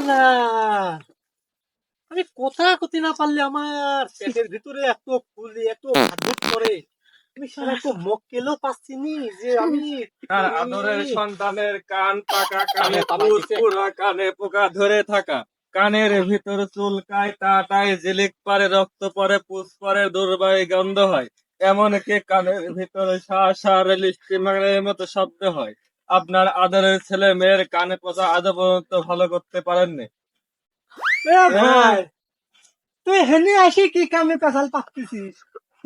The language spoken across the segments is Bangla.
শালা আমি কথা কতি না পারলে আমার পেটের ভিতরে এত ফুলি এত ভাদুক করে আমি মক্কেলও পাচ্ছি নি যে আমি আদরের সন্তানের কান পাকা কানে পুর কানে পোকা ধরে থাকা। কানের ভিতর চুলকায় টাটায় জিলিক পারে রক্ত পরে পুষ পরে দুর্বায়ী গন্ধ হয়। এমনকি কানের ভিতরে সা সা লিস্টিমারের মতো শব্দ হয়। আপনার আদরের ছেলে মেয়ের কানে পচা আদৌ পর্যন্ত ভালো করতে পারেননি। ভাই তুই হেনে আসি কি কামে পেশাল পাচ্ছিস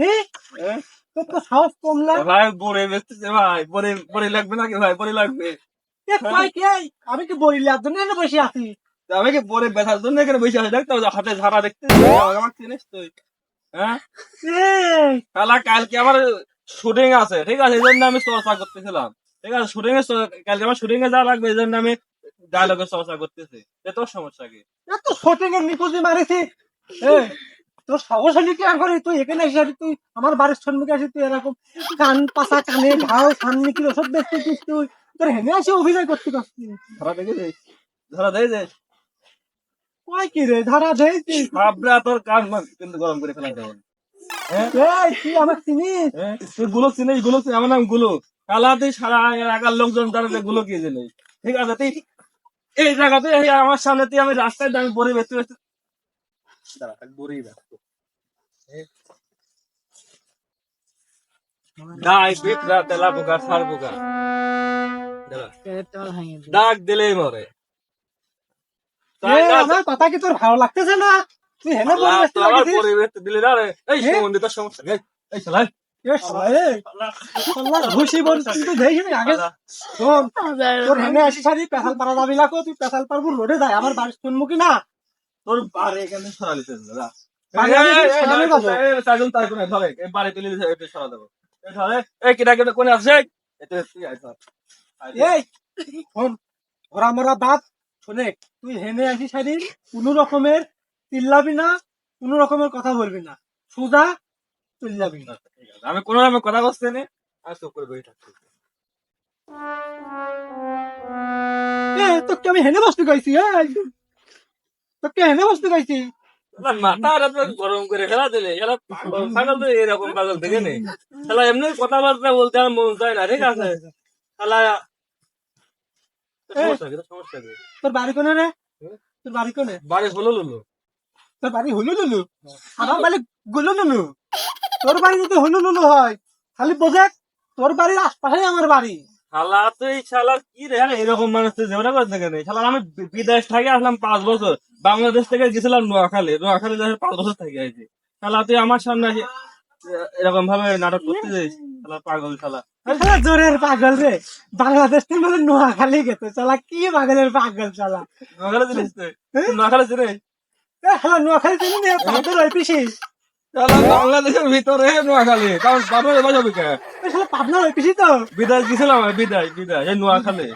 হ্যাঁ হ্যাঁ? তোর তো সাহস কম না। ভাই বড়ে বেচতেছে ভাই বড়ে বড়ে লাগবে নাকি ভাই? বড়ে লাগবে। আমি কি বলিলে একজন এনে বসে আছি? আমি কি বড়ে ব্যথার জন্য এখানে বসে আছি? দেখতে হবে, হাতে ঝাড়া দেখতে আমার চিনিস তুই। হ্যাঁ? কালকে আমার শুটিং আছে ঠিক আছে? এই জন্য আমি চর্চা করতেছিলাম। ঠিক আছে শুটিং এ চ- কালকে আমার শুটিং এ যাওয়া লাগবে এই জন্য আমি ডায়লগের চর্চা করতেছি। সমস্যা কি? এত শটিং এর নিকুজি মারেছি। তোর সাহস হলি কি আর করে? তুই এখানে তুই আমার বাড়ির সম্মুখে আসি তুই এরকম কান পাশা কানে ঘাও সামনে কি তুই? তোর হেনে আসে অভিনয় করতে পারছিস। ধরা দেখে যাই ধরা দেয় যে কয় কি রে? ধারা দেয়ছি ভাবরা তোর কান কিন্তু গরম করে ফেলা হ্যাঁ এই তুই আমার চিনিস? তুই গুলো চিনিসগুলো চিনিস আমার নামগুলো। কালাতে সারা এলাকার লোকজন দাঁড়াতে গুলো কি জিনিস? ঠিক আছে এই জায়গাতে আমার সামনে তুই আমি রাস্তায় বড়ি দাঁড়া বড়ি পোকা সার পোকা। ডাক মরে। আমার কথা কি তোর ভালো লাগতেছে না? তুই হেনে পরিবেশ দিলে না রে? এই? সম্বন্ধিত সমস্যা এই, শালা ঘুষি বলছিস তুই দেখিস আগে শোন তোর হেনে আসি সারি পেশাল পারা যাবি না তুই পেশাল পারব রোডে যায় আমার বাড়ির না? তোর বাড়ি এখানে সরালি তুই হেনে আসি সারি কোনো রকমের চিল্লাবি না কোনো রকমের কথা বলবি না। সোজা আছে। আমি কোনো রকম কথা বলছি না আর চুপ করে বসে থাকছি। তোকে আমি হেনে বসতে গাইছি তোকে হেনে বসতে গাইছি শালা মাথা আর আপনার গরম করে ফেলা দিলে পাগল পাগল তো এরকম পাগল দেখে নেই। শালা এমনি কথাবার্তা বলতে আমার মন চায় না ঠিক আছে? কি? তোর বাড়ি কোনে রে? তোর বাড়ি কোনে? বাড়ি হলো লুলো। তোর বাড়ি হলু লুলু? আমার বাড়ি গুলু লুলু? তোর বাড়ি যদি হলু লুলু হয় খালি বোঝে তোর বাড়ির আশপাশে আমার বাড়ি। শালা তুই শালা কি রে? এরকম মানুষ তুই জীবনে করতে কেন? শালা আমি বিদেশ থেকে আসলাম পাঁচ বছর। বাংলাদেশ থেকে গেছিলাম নোয়াখালী। নোয়াখালী দেশে পাঁচ বছর থেকে আইছি। শালা তুই আমার সামনে এরকম ভাবে নাটক করতে যাইস শালা পাগল শালা। শালা জোরের পাগল রে। বাংলাদেশ থেকে বলে নোয়াখালী গেছে। চালা কি পাগলের পাগল চালা নোয়াখালী জিনিস তুই? তুই নোয়াখালী জিনিস শালা নোয়াখালী না পাগল হয় পিসি শালা বাংলাদেশের ভিতরে নোয়াখালী কারণ বাবার বাজাবি কে? এ শালা পাবনা হয় পিসি তো। বিদেশ গেছিলাম বিদায় বিদায় নোয়াখালী।